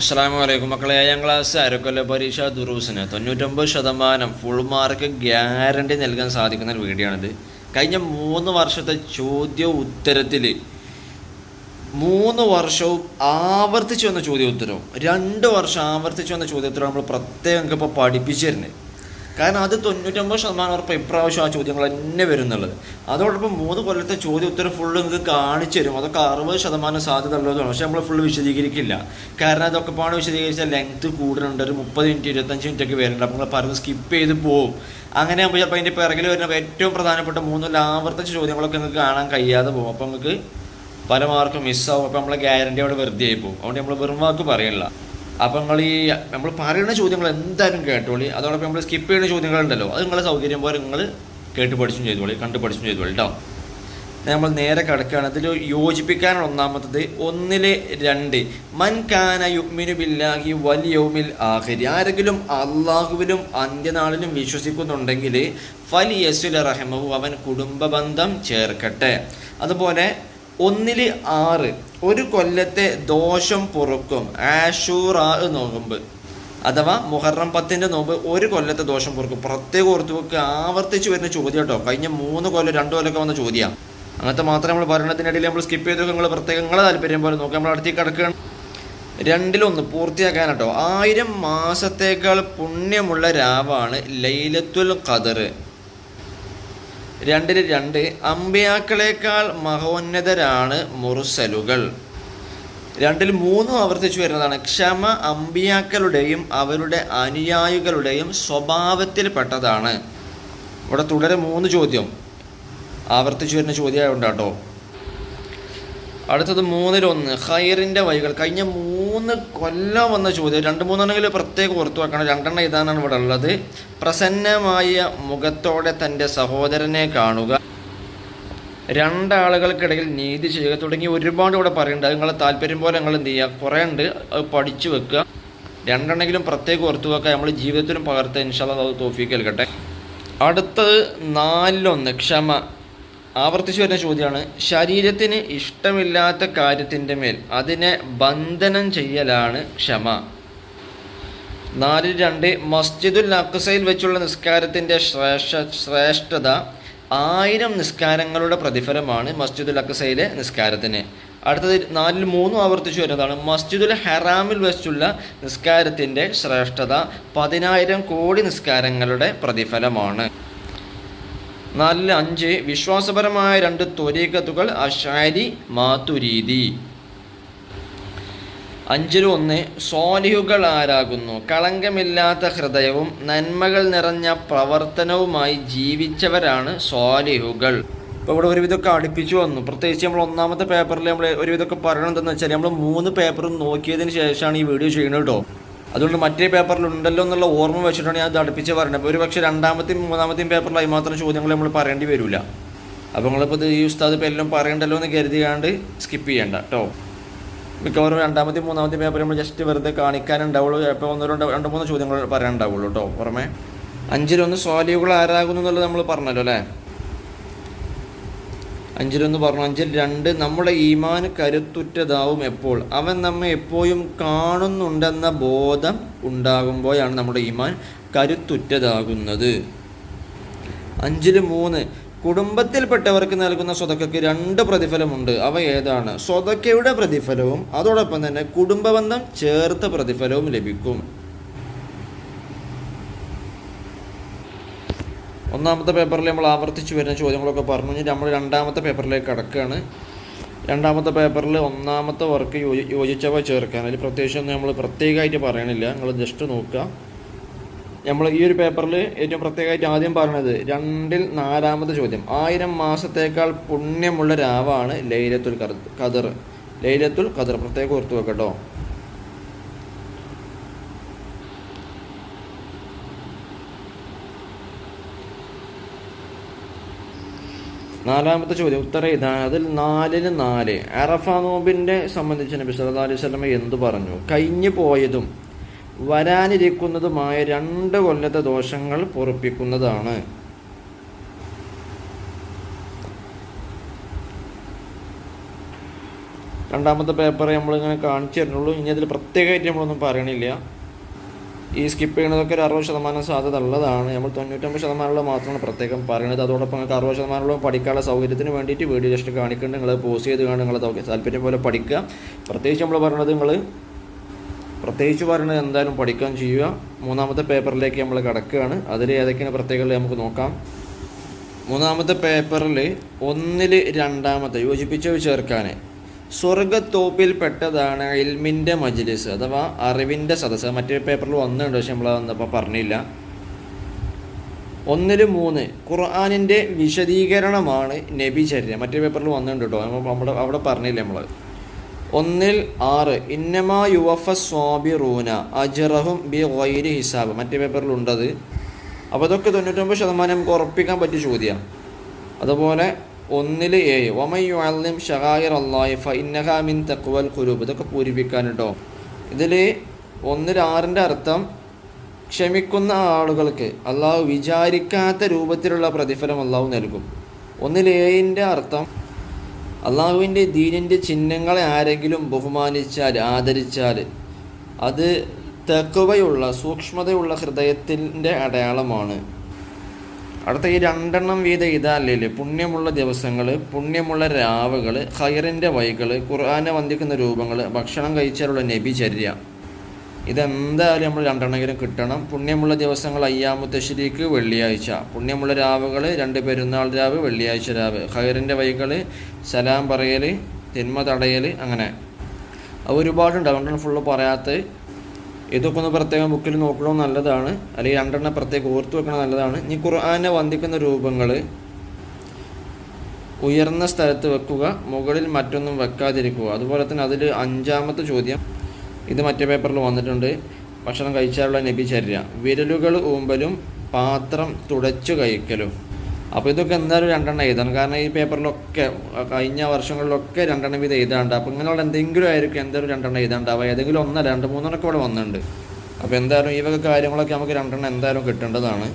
അസ്സാം വലൈക്കും മക്കളെ ഏഴാം ക്ലാസ് അരക്കൊല്ല പരീക്ഷ ദുറൂസിന്. തൊണ്ണൂറ്റൊമ്പത് ശതമാനം ഫുൾ മാർക്ക് ഗ്യാരണ്ടി നൽകാൻ സാധിക്കുന്ന ഒരു വീഡിയോ ആണിത് കഴിഞ്ഞ മൂന്ന് വർഷത്തെ ചോദ്യ ഉത്തരത്തിൽ മൂന്ന് വർഷവും ആവർത്തിച്ചു വന്ന ചോദ്യ ഉത്തരവും. രണ്ട് വർഷം ആവർത്തിച്ചു വന്ന ചോദ്യോത്തരവും നമ്മൾ പ്രത്യേകം ഇപ്പോൾ പഠിപ്പിച്ചു തരുന്നത്. കാരണം അത് തൊണ്ണൂറ്റൊമ്പത് ശതമാനം ഉറപ്പ് ഇപ്രാവശ്യം ആ ചോദ്യങ്ങൾ തന്നെ വരുന്നുള്ളത്. അതോടൊപ്പം മൂന്ന് കൊല്ലത്തെ ചോദ്യ ഉത്തരം ഫുള്ള് നിങ്ങൾക്ക് കാണിച്ചു തരും. അതൊക്കെ അറുപത് ശതമാനം സാധ്യത ഉള്ളതാണ് പക്ഷെ നമ്മൾ ഫുള്ള് വിശദീകരിക്കില്ല. കാരണം അതൊക്കെ പാണ് വിശദീകരിച്ചാൽ ലെങ്ത് കൂടുതലുണ്ട് ഒരു മുപ്പത് മിനിറ്റ് ഇരുപത്തഞ്ച് മിനിറ്റ് ഒക്കെ വരുന്നുണ്ട്. അപ്പോൾ നിങ്ങൾ പറഞ്ഞ് സ്കിപ്പ് ചെയ്ത് പോകും അങ്ങനെ ആകുമ്പോൾ ചിലപ്പോൾ അതിന്റെ പിറകിൽ വരുന്ന ഏറ്റവും പ്രധാനപ്പെട്ട മൂന്ന് ആവർത്തിച്ച ചോദ്യങ്ങളൊക്കെ നിങ്ങൾക്ക് കാണാൻ കഴിയാതെ പോകും അപ്പോൾ നിങ്ങൾക്ക് പല മാർക്കും മിസ്സാവും അപ്പോൾ നമ്മളെ ഗ്യാരണ്ടി അവിടെ വെറുതെ ആയി പോകും അതുകൊണ്ട് നമ്മൾ വെറും വാക്ക് പറയില്ല. അപ്പോൾ നിങ്ങൾ ഈ നമ്മൾ പറയുന്ന ചോദ്യങ്ങൾ എന്തായാലും കേട്ടോളി. അതോടൊപ്പം നമ്മൾ സ്കിപ്പ് ചെയ്യുന്ന ചോദ്യങ്ങളുണ്ടല്ലോ. അത് നിങ്ങളെ സൗകര്യം പോലെ നിങ്ങൾ കേട്ട് പഠിച്ചും ചെയ്തോളി കണ്ട് പഠിച്ചും ചെയ്തോളി കേട്ടോ നമ്മൾ നേരെ കിടക്കുകയാണ് അതിൽ യോജിപ്പിക്കാനുള്ള ഒന്നാമത്തത് ഒന്നിലെ രണ്ട്. മൻ കാന യുഗ്മിനു ബില്ലാഹി വലിയൗമിൽ യൗമിൽ ആഖിരി. ആരെങ്കിലും അള്ളാഹുവിലും അന്ത്യനാളിലും വിശ്വസിക്കുന്നുണ്ടെങ്കിൽ ഫലി യസുല റഹമഹു അവൻ കുടുംബ ബന്ധം ചേർക്കട്ടെ. അതുപോലെ ഒന്നിൽ ആറ്. ഒരു കൊല്ലത്തെ ദോഷം പൊറുക്കും. ആഷൂറ നോമ്പ് അഥവാ മുഹറം പത്തിന്റെ നോമ്പ് ഒരു കൊല്ലത്തെ ദോഷം പൊറുക്കും. പ്രത്യേകം ഓർത്ത് വെക്കുക. ആവർത്തിച്ച് വരുന്ന ചോദ്യം കേട്ടോ. കഴിഞ്ഞ മൂന്ന് കൊല്ലം രണ്ട് കൊല്ലമൊക്കെ വന്ന ചോദ്യമാണ് അങ്ങനത്തെ മാത്രം നമ്മൾ ഭരണത്തിനിടയിൽ നമ്മൾ സ്കിപ്പ് ചെയ്തൊക്കെ നിങ്ങൾ പ്രത്യേകം നിങ്ങളെ താല്പര്യം പോലെ നോക്കാം നമ്മൾ അടുത്തേക്ക് കിടക്കുകയാണ്. രണ്ടിലൊന്ന് പൂർത്തിയാക്കാൻ കേട്ടോ. ആയിരം മാസത്തേക്കാൾ പുണ്യമുള്ള രാവാണ് ലൈലത്തുൽ ഖദർ രണ്ടിൽ രണ്ട്. അമ്പയാക്കളേക്കാൾ മഹോന്നതരാണ് മുറുസലുകൾ. രണ്ടിൽ മൂന്നും ആവർത്തിച്ചു വരുന്നതാണ്. ക്ഷമ അമ്പിയാക്കളുടെയും അവരുടെ അനുയായികളുടെയും സ്വഭാവത്തിൽപ്പെട്ടതാണ്. ഇവിടെ തുടരെ മൂന്ന് ചോദ്യം. ആവർത്തിച്ചു വരുന്ന ചോദ്യമായുണ്ട് കേട്ടോ അടുത്തത് മൂന്നിലൊന്ന്. ഖൈറിന്റെ വഴികൾ. കഴിഞ്ഞ മൂന്ന് കൊല്ലം വന്ന ചോദ്യം. രണ്ട് മൂന്നെണ്ണമെങ്കിൽ പ്രത്യേകം ഓർത്തു വെക്കണം. രണ്ടെണ്ണം ഇതാണ് ഇവിടെ ഉള്ളത്. പ്രസന്നമായ മുഖത്തോടെ തന്റെ സഹോദരനെ കാണുക. രണ്ടാളുകൾക്കിടയിൽ നീതി ചെയ്യുക തുടങ്ങി ഒരുപാട് ഇവിടെ പറയുന്നുണ്ട്. നിങ്ങളെ താല്പര്യം പോലെ നിങ്ങൾ എന്ത് ചെയ്യുക? കുറേ ഉണ്ട്. അത് പഠിച്ചു വെക്കുക. രണ്ടെണ്ണെങ്കിലും പ്രത്യേകം ഓർത്തു വെക്കുക. നമ്മൾ ജീവിതത്തിലും പകർത്തുക. ഇൻഷാല്ല അത് കേൾക്കട്ടെ അടുത്തത് നാലിലൊന്ന്. ക്ഷമ. ആവർത്തിച്ചു വരുന്ന ചോദ്യമാണ്. ശരീരത്തിന് ഇഷ്ടമില്ലാത്ത കാര്യത്തിന്റെ മേൽ അതിനെ ബന്ധനം ചെയ്യലാണ് ക്ഷമ. നാല് രണ്ട് മസ്ജിദുൽ അക്സയിൽ വെച്ചുള്ള നിസ്കാരത്തിന്റെ ശ്രേഷ്ഠ ശ്രേഷ്ഠത ആയിരം നിസ്കാരങ്ങളുടെ പ്രതിഫലമാണ് മസ്ജിദുൽ അക്സയിലെ നിസ്കാരത്തിന്. അടുത്തത് നാലിൽ മൂന്നും ആവർത്തിച്ചു വരുന്നതാണ്. മസ്ജിദുൽ ഹറാമിൽ വെച്ചുള്ള നിസ്കാരത്തിന്റെ ശ്രേഷ്ഠത പതിനായിരം കോടി നിസ്കാരങ്ങളുടെ പ്രതിഫലമാണ്. നാലിൽ അഞ്ച് വിശ്വാസപരമായ രണ്ട് ത്വരീകത്തുകൾ അഷാരി മാതുരീതി. അഞ്ചിൽ ഒന്ന് സ്വാലിഹുകൾ ആരാകുന്നു? കളങ്കമില്ലാത്ത ഹൃദയവും നന്മകൾ നിറഞ്ഞ പ്രവർത്തനവുമായി ജീവിച്ചവരാണ് സ്വാലിഹുകൾ. ഇപ്പോൾ ഇവിടെ ഒരുവിധമൊക്കെ അടുപ്പിച്ചു വന്നു. പ്രത്യേകിച്ച് നമ്മൾ ഒന്നാമത്തെ പേപ്പറിൽ നമ്മൾ ഒരുവിധമൊക്കെ പറയണം എന്താണെന്ന് വെച്ചാൽ നമ്മൾ മൂന്ന് പേപ്പറും നോക്കിയതിന് ശേഷമാണ് ഈ വീഡിയോ ചെയ്യുന്നത് കേട്ടോ. അതുകൊണ്ട് മറ്റേ പേപ്പറിലുണ്ടല്ലോ എന്നുള്ള ഓർമ്മ വെച്ചിട്ടാണ് ഞാൻ അടുപ്പിച്ച് പറയുന്നത്. അപ്പോൾ ഒരു പക്ഷേ രണ്ടാമത്തെയും മൂന്നാമത്തെയും പേപ്പറിലായി മാത്രം ചോദ്യങ്ങൾ നമ്മൾ പറയേണ്ടി വരില്ല അപ്പോൾ നിങ്ങളിപ്പോൾ ഈ ഉസ്താദ് ഇപ്പോൾ എല്ലാം പറയണ്ടല്ലോ എന്ന് കരുതിയാണ്ട് സ്കിപ്പ് ചെയ്യണ്ട കേട്ടോ മിക്കവാറും രണ്ടാമത്തെയും മൂന്നാമത്തെയും പേപ്പർ നമ്മൾ ജസ്റ്റ് വെറുതെ കാണിക്കാനുണ്ടാവുള്ളൂ. ചിലപ്പോൾ ഒന്നോ രണ്ടോ രണ്ടോ മൂന്ന് ചോദ്യങ്ങൾ പറയാനുണ്ടാവുള്ളൂ കേട്ടോ പുറമെ. അഞ്ചിലൊന്ന് സ്വാലിയുകൾ ആരാകുന്നു എന്നുള്ളത് നമ്മൾ പറഞ്ഞല്ലോ അല്ലേ? അഞ്ചിലൊന്ന് പറഞ്ഞു. അഞ്ചിൽ രണ്ട് നമ്മുടെ ഈമാൻ കരുത്തുറ്റതാവും എപ്പോൾ? അവൻ നമ്മെ എപ്പോഴും കാണുന്നുണ്ടെന്ന ബോധം ഉണ്ടാകുമ്പോഴാണ് നമ്മുടെ ഈമാൻ കരുത്തുറ്റതാകുന്നത്. അഞ്ചിൽ മൂന്ന് കുടുംബത്തിൽപ്പെട്ടവർക്ക് നൽകുന്ന സ്വതക്കയ്ക്ക് രണ്ട് പ്രതിഫലമുണ്ട്. അവ ഏതാണ്? സ്വതക്കയുടെ പ്രതിഫലവും അതോടൊപ്പം തന്നെ കുടുംബബന്ധം ചേർത്ത പ്രതിഫലവും ലഭിക്കും. ഒന്നാമത്തെ പേപ്പറിൽ നമ്മൾ ആവർത്തിച്ച് വരുന്ന ചോദ്യങ്ങളൊക്കെ പറഞ്ഞു. കഴിഞ്ഞാൽ നമ്മൾ രണ്ടാമത്തെ പേപ്പറിലേക്ക് കടക്കുകയാണ്. രണ്ടാമത്തെ പേപ്പറിൽ ഒന്നാമത്തെ വർക്ക് യോജി യോജിച്ചവ ചേർക്കാൻ. അതിൽ പ്രത്യേകിച്ചൊന്നും നമ്മൾ പ്രത്യേകമായിട്ട് പറയണില്ല. നിങ്ങൾ ജസ്റ്റ് നോക്കുക. നമ്മൾ ഈ ഒരു പേപ്പറിൽ ഏറ്റവും പ്രത്യേകമായിട്ട് ആദ്യം പറയണത് രണ്ടിൽ നാലാമത്തെ ചോദ്യം. ആയിരം മാസത്തേക്കാൾ പുണ്യമുള്ള രാവാണ് ലൈലത്തുൽ ഖദർ ലൈലത്തുൽ ഖദർ പ്രത്യേകം ഓർത്ത് വെക്കട്ടോ. നാലാമത്തെ ചോദ്യം ഉത്തര ഇതാണ്. അതിൽ നാലിന് നാല്. അറഫ നോമ്പിന്റെ സംബന്ധിച്ച് നബി സല്ലാ അലൈഹി സ്വലമ എന്തു പറഞ്ഞു? കഴിഞ്ഞു പോയതും വരാനിരിക്കുന്നതുമായ രണ്ട് കൊല്ലത്തെ ദോഷങ്ങൾ പൊറപ്പിക്കുന്നതാണ്. രണ്ടാമത്തെ പേപ്പർ നമ്മളിങ്ങനെ കാണിച്ചു തരുന്നുള്ളൂ. ഇനി അതിൽ പ്രത്യേകമായിട്ട് നമ്മളൊന്നും പറയണില്ല. ഈ സ്കിപ്പ് ചെയ്യുന്നതൊക്കെ ഒരു അറുപത് ശതമാനം സാധ്യത ഉള്ളതാണ് നമ്മൾ തൊണ്ണൂറ്റൊമ്പത് ശതമാനമുള്ള മാത്രമാണ് പ്രത്യേകം പറയുന്നത്. അതോടൊപ്പം നിങ്ങൾക്ക് അറുപത് ശതമാനമുള്ള പഠിക്കാനുള്ള സൗകര്യത്തിന് വേണ്ടിയിട്ട് വീഡിയോ ജസ്റ്റ് കാണിക്കുന്നുണ്ട്. നിങ്ങൾ പോസ്റ്റ് ചെയ്ത് കാണുക. നിങ്ങൾ താല്പര്യം പോലെ പഠിക്കുക. പ്രത്യേകിച്ച് നമ്മൾ പറയുന്നത് നിങ്ങൾ പ്രത്യേകിച്ച് പറയുന്നത് എന്തായാലും പഠിക്കാൻ ചെയ്യുക. മൂന്നാമത്തെ പേപ്പറിലേക്ക് നമ്മൾ കിടക്കുകയാണ്. അതിൽ ഏതൊക്കെയാണ് പ്രത്യേകത നമുക്ക് നോക്കാം. മൂന്നാമത്തെ പേപ്പറിൽ ഒന്നിൽ രണ്ടാമത്തെ യോജിപ്പിച്ചത് ചേർക്കാൻ സ്വർഗത്തോപ്പിൽപ്പെട്ടതാണ് ഇൽമിന്റെ മജ്ലിസ് അഥവാ അറിവിന്റെ സദസ്സ്. മറ്റൊരു പേപ്പറിൽ വന്നിട്ടുണ്ട് പക്ഷെ നമ്മൾ വന്നപ്പോൾ പറഞ്ഞില്ല. ഒന്നിൽ മൂന്ന് ഖുർആാനിന്റെ വിശദീകരണമാണ് നബിചര്യ. മറ്റൊരു പേപ്പറിൽ വന്നിട്ടുണ്ട് കേട്ടോ. നമ്മുടെ അവിടെ പറഞ്ഞില്ല നമ്മൾ ഒന്നിൽ ആറ് ഇന്നമാ യുവഫ സ്വാബി റൂന അജറഹും ബി വൈരി ഹിസാബ്. മറ്റേ പേപ്പറിലുണ്ടത് അപ്പോൾ അതൊക്കെ തൊണ്ണൂറ്റൊമ്പത് ശതമാനം നമുക്ക് ഉറപ്പിക്കാൻ പറ്റിയ ചോദ്യമാണ് അതുപോലെ ഒന്നിൽ ഏഴ്. ഒമയു അലിം ഷഹായിർ അള്ളാഹി ഫ ഇന്നഹ മിൻ തക്വൽ ഖുലൂബ്. ഇതൊക്കെ പൂരിപ്പിക്കാൻ കേട്ടോ ഇതിൽ ഒന്നിൽ ആറിന്റെ അർത്ഥം ക്ഷമിക്കുന്ന ആളുകൾക്ക് അള്ളാഹു വിചാരിക്കാത്ത രൂപത്തിലുള്ള പ്രതിഫലം അള്ളാഹു നൽകും. ഒന്നിൽ ഏഴിന്റെ അർത്ഥം അള്ളാഹുവിന്റെ ദീനിന്റെ ചിഹ്നങ്ങളെ ആരെങ്കിലും ബഹുമാനിച്ചാൽ ആദരിച്ചാൽ അത് തെക്കുവയുള്ള സൂക്ഷ്മതയുള്ള ഹൃദയത്തിന്റെ അടയാളമാണ്. അടുത്ത ഈ രണ്ടെണ്ണം വീത ഇതല്ലേ പുണ്യമുള്ള ദിവസങ്ങൾ പുണ്യമുള്ള രാവുകൾ ഹൈറിന്റെ വൈകൾ ഖുർആാനെ വന്ദിക്കുന്ന രൂപങ്ങൾ ഭക്ഷണം കഴിച്ചാലുള്ള നബിചര്യ. ഇതെന്തായാലും നമ്മൾ രണ്ടെണ്ണെങ്കിലും കിട്ടണം. പുണ്യമുള്ള ദിവസങ്ങൾ അയ്യാമുത്തശ്ശേരിക്ക് ശരിക്ക് വെള്ളിയാഴ്ച. പുണ്യമുള്ള രാവുകൾ രണ്ട് പെരുന്നാൾ രാവ് വെള്ളിയാഴ്ച രാവ്. ഹൈറിന്റെ വൈകൾ സലാം പറയൽ തിന്മ തടയൽ അങ്ങനെ. ഒരുപാടുണ്ട്. അതുകൊണ്ടാണ് ഫുള്ള് പറയാത്തത്. ഇതൊക്കെ ഒന്ന് പ്രത്യേകം ബുക്കിൽ നോക്കണം നല്ലതാണ് അല്ലെങ്കിൽ രണ്ടെണ്ണം പ്രത്യേകം ഓർത്ത് വെക്കണം നല്ലതാണ്. ഇനി ഖുർആാനെ വന്ദിക്കുന്ന രൂപങ്ങൾ ഉയർന്ന സ്ഥലത്ത് വെക്കുക മുകളിൽ മറ്റൊന്നും വെക്കാതിരിക്കുക. അതുപോലെ തന്നെ അതിൽ അഞ്ചാമത്തെ ചോദ്യം ഇത് മറ്റേ പേപ്പറിൽ വന്നിട്ടുണ്ട് ഭക്ഷണം കഴിച്ചാലുള്ള നബിചര്യ. വിരലുകൾ ഊമ്പലും പാത്രം തുടച്ചു കഴിക്കലും. അപ്പോൾ ഇതൊക്കെ എന്തായാലും രണ്ടെണ്ണം എഴുതണം. കാരണം ഈ പേപ്പറിലൊക്കെ കഴിഞ്ഞ വർഷങ്ങളിലൊക്കെ രണ്ടെണ്ണം വീതം എഴുതാണ്ട് അപ്പോൾ ഇങ്ങനെയുള്ള എന്തെങ്കിലും ആയിരിക്കും എന്തായാലും രണ്ടെണ്ണം എഴുതാണ്ടാവുക ഏതെങ്കിലും ഒന്നല്ല രണ്ട് മൂന്നെണ്ണമൊക്കെ ഇവിടെ വന്നിട്ടുണ്ട്. അപ്പോൾ എന്തായാലും ഈ വക കാര്യങ്ങളൊക്കെ നമുക്ക് രണ്ടെണ്ണം എന്തായാലും കിട്ടേണ്ടതാണ്.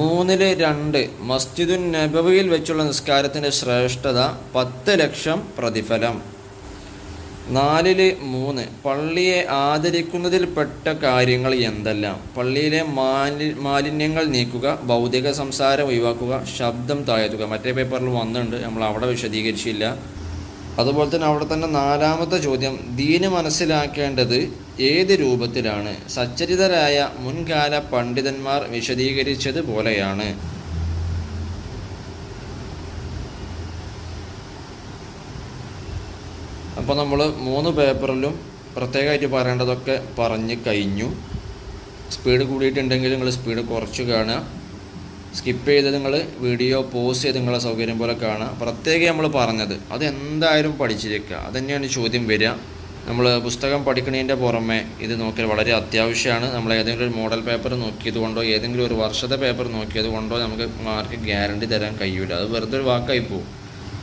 മൂന്നിൽ രണ്ട് മസ്ജിദുൻ നബവിയിൽ വെച്ചുള്ള നിസ്കാരത്തിന്റെ ശ്രേഷ്ഠത പത്ത് ലക്ഷം പ്രതിഫലം. നാലിൽ മൂന്ന്. പള്ളിയെ ആദരിക്കുന്നതിൽപ്പെട്ട കാര്യങ്ങൾ എന്തെല്ലാം? പള്ളിയിലെ മാലി മാലിന്യങ്ങൾ നീക്കുക ഭൗതിക സംസാരം ഒഴിവാക്കുക ശബ്ദം താഴ്ത്തുക. മറ്റേ പേപ്പറിൽ വന്നിട്ടുണ്ട്. നമ്മൾ അവിടെ വിശദീകരിച്ചില്ല. അതുപോലെ തന്നെ അവിടെ തന്നെ നാലാമത്തെ ചോദ്യം. ദീന് മനസ്സിലാക്കേണ്ടത് ഏത് രൂപത്തിലാണ്? സച്ചരിതരായ മുൻകാല പണ്ഡിതന്മാർ വിശദീകരിച്ചത് പോലെയാണ്. അപ്പോൾ നമ്മൾ മൂന്ന് പേപ്പറിലും പ്രത്യേകമായിട്ട് പറയേണ്ടതൊക്കെ പറഞ്ഞ് കഴിഞ്ഞു. സ്പീഡ് കൂടിയിട്ടുണ്ടെങ്കിൽ നിങ്ങൾ സ്പീഡ് കുറച്ച് കാണുക. സ്കിപ്പ് ചെയ്ത് നിങ്ങൾ വീഡിയോ പോസ് ചെയ്ത് നിങ്ങളെ സൗകര്യം പോലെ കാണുക. പ്രത്യേകം നമ്മൾ പറഞ്ഞത് അത് എന്തായാലും പഠിച്ചിരിക്കുക അത് തന്നെയാണ് ചോദ്യം വരിക. നമ്മൾ പുസ്തകം പഠിക്കുന്നതിന്റെ പുറമെ ഇത് നോക്കിയാൽ വളരെ അത്യാവശ്യമാണ്. നമ്മൾ ഏതെങ്കിലും ഒരു മോഡൽ പേപ്പർ നോക്കിയത് കൊണ്ടോ ഏതെങ്കിലും ഒരു വർഷത്തെ പേപ്പർ നോക്കിയത് കൊണ്ടോ നമുക്ക് മാർക്ക് ഗ്യാരണ്ടി തരാൻ കഴിയില്ല അത് വെറുതെ ഒരു വാക്കായി പോകും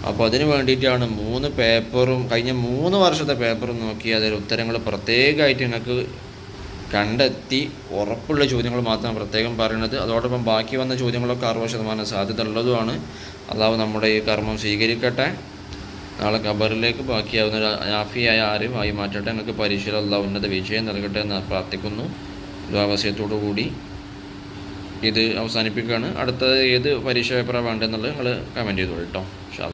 അപ്പോൾ അതിന് വേണ്ടിയിട്ടാണ് മൂന്ന് പേപ്പറും കഴിഞ്ഞ മൂന്ന് വർഷത്തെ പേപ്പറും നോക്കി അതിൽ ഉത്തരങ്ങൾ പ്രത്യേകമായിട്ട് നിങ്ങൾക്ക് കണ്ടെത്തി ഉറപ്പുള്ള ചോദ്യങ്ങൾ മാത്രം പ്രത്യേകം പറയുന്നത്. അതോടൊപ്പം ബാക്കി വന്ന ചോദ്യങ്ങളൊക്കെ അറുപത് ശതമാനം സാധ്യത ഉള്ളതുമാണ്. അള്ളാഹു നമ്മുടെ ഈ കർമ്മം സ്വീകരിക്കട്ടെ. നാളെ ഖബറിലേക്ക് ബാക്കിയാവുന്ന ഒരു ആഫിയായ ആരും ആയി മാറ്റട്ടെ. നിങ്ങൾക്ക് പരീക്ഷയിൽ അള്ളാഹു ഉന്നത വിജയം നൽകട്ടെ എന്ന് പ്രാർത്ഥിക്കുന്നു. ദുരാവസ്യത്തോടു കൂടി ഇത് അവസാനിപ്പിക്കുകയാണ്. അടുത്തത് ഏത് പരീക്ഷ പേപ്പറാണ് വേണ്ടതെന്നുള്ളത് നിങ്ങൾ കമന്റ് ചെയ്തോളൂ കേട്ടോ.